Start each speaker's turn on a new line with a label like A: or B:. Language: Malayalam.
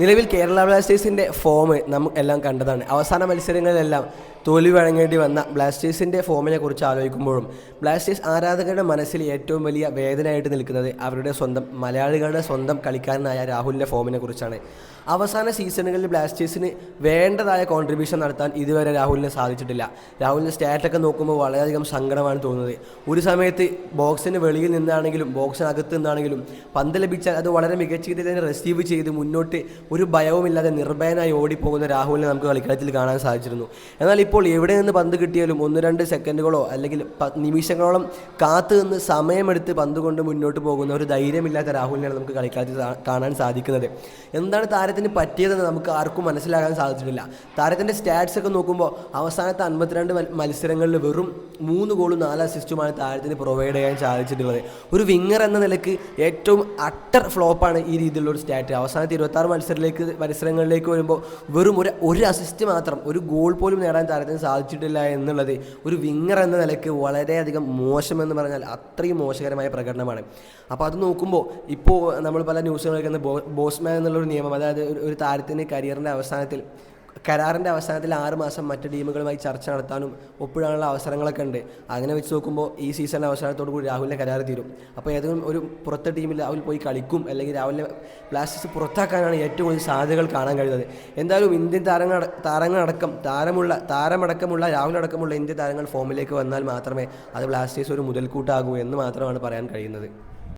A: നിലവിൽ കേരള ബ്ലാസ്റ്റേഴ്സിന്റെ ഫോം നമ്മൾ എല്ലാം കണ്ടതാണ്. അവസാന മത്സരങ്ങളിലെല്ലാം തോൽവി വഴങ്ങേണ്ടി വന്ന ബ്ലാസ്റ്റേഴ്സിന്റെ ഫോമിനെ കുറിച്ച് ആലോചിക്കുമ്പോഴും ബ്ലാസ്റ്റേഴ്സ് ആരാധകരുടെ മനസ്സിൽ ഏറ്റവും വലിയ വേദനയായിട്ട് നിൽക്കുന്നത് അവരുടെ സ്വന്തം മലയാളികളുടെ സ്വന്തം കളിക്കാരനായ രാഹുലിന്റെ ഫോമിനെ കുറിച്ചാണ്. അവസാന സീസണുകളിൽ ബ്ലാസ്റ്റേഴ്സിന് വേണ്ടതായ കോൺട്രിബ്യൂഷൻ നടത്താൻ ഇതുവരെ രാഹുലിന് സാധിച്ചിട്ടില്ല. രാഹുലിന്റെ സ്റ്റാറ്റൊക്കെ നോക്കുമ്പോൾ വളരെയധികം സങ്കടമാണ് തോന്നുന്നത്. ഒരു സമയത്ത് ബോക്സിന് വെളിയിൽ നിന്നാണെങ്കിലും ബോക്സിനകത്ത് നിന്നാണെങ്കിലും പന്ത് ലഭിച്ചാൽ അത് വളരെ മികച്ച രീതിയിൽ തന്നെ റിസീവ് ചെയ്ത് മുന്നോട്ട് ഒരു ഭയവുമില്ലാതെ നിർഭയനായി ഓടിപ്പോകുന്ന രാഹുലിനെ നമുക്ക് കളിക്കളത്തിൽ കാണാൻ സാധിച്ചിരുന്നു. എന്നാൽ ഇപ്പോൾ എവിടെ നിന്ന് പന്ത് കിട്ടിയാലും ഒന്ന് രണ്ട് സെക്കൻഡുകളോ അല്ലെങ്കിൽ നിമിഷങ്ങളോളം കാത്തു നിന്ന് സമയമെടുത്ത് പന്ത് കൊണ്ട് മുന്നോട്ട് പോകുന്ന ഒരു ധൈര്യമില്ലാത്ത രാഹുലിനെയാണ് നമുക്ക് കളിക്കളത്തിൽ കാണാൻ സാധിക്കുന്നത്. എന്താണ് താരത്തിന് പറ്റിയതെന്ന് നമുക്ക് ആർക്കും മനസ്സിലാക്കാൻ സാധിച്ചിട്ടില്ല. താരത്തിന്റെ സ്റ്റാറ്റ്സ് ഒക്കെ നോക്കുമ്പോൾ അവസാനത്തെ അൻപത്തിരണ്ട് മത്സരങ്ങളിൽ വെറും മൂന്ന് ഗോളും നാല് അസിസ്റ്റുമാണ് താരത്തിന് പ്രൊവൈഡ് ചെയ്യാൻ സാധിച്ചിട്ടുള്ളത്. ഒരു വിങ്ങർ എന്ന നിലയ്ക്ക് ഏറ്റവും അട്ടർ ഫ്ലോപ്പാണ് ഈ രീതിയിലുള്ള ഒരു സ്റ്റാറ്റ് അവസാനത്തെ ഇരുപത്താറ് മത്സരത്തിലേക്ക് മത്സരങ്ങളിലേക്ക് വരുമ്പോൾ വെറും ഒരു ഒരു അസിസ്റ്റ് മാത്രം ഒരു ഗോൾ പോലും നേടാൻ താരത്തിന് സാധിച്ചിട്ടില്ല എന്നുള്ളത് ഒരു വിങ്ങർ എന്ന നിലയ്ക്ക് വളരെയധികം മോശമെന്ന് പറഞ്ഞാൽ അത്രയും മോശകരമായ പ്രകടനമാണ്. അപ്പോൾ അത് നോക്കുമ്പോൾ ഇപ്പോൾ നമ്മൾ പല ന്യൂസുകൾ കേൾക്കുന്ന ബോസ്മാൻ എന്നുള്ളൊരു നിയമം അതായത് ഒരു- താരത്തിന്റെ കരിയറിന്റെ അവസാനത്തിൽ കരാറിന്റെ അവസാനത്തിൽ ആറ് മാസം മറ്റു ടീമുകളുമായി ചർച്ച നടത്താനും ഒപ്പിടാനുള്ള അവസരങ്ങളൊക്കെ ഉണ്ട്. അങ്ങനെ വെച്ച് നോക്കുമ്പോൾ ഈ സീസണിന്റെ അവസാനത്തോടു കൂടി രാഹുലിന്റെ കരാർ തീരും. അപ്പോൾ ഏതെങ്കിലും ഒരു പുറത്തെ ടീമിൽ രാഹുൽ പോയി കളിക്കും അല്ലെങ്കിൽ രാഹുലിനെ ബ്ലാസ്റ്റേഴ്സ് പുറത്താക്കാനാണ് ഏറ്റവും കൂടുതൽ സാധ്യതകൾ കാണാൻ കഴിയുന്നത്. എന്തായാലും ഇന്ത്യൻ താരങ്ങൾ താരങ്ങളടക്കം താരമുള്ള താരമടക്കമുള്ള രാഹുലടക്കമുള്ള ഇന്ത്യൻ താരങ്ങൾ ഫോമിലേക്ക് വന്നാൽ മാത്രമേ അത് ബ്ലാസ്റ്റേഴ്സ് ഒരു മുതൽക്കൂട്ടാകൂ എന്ന് മാത്രമാണ് പറയാൻ കഴിയുന്നത്.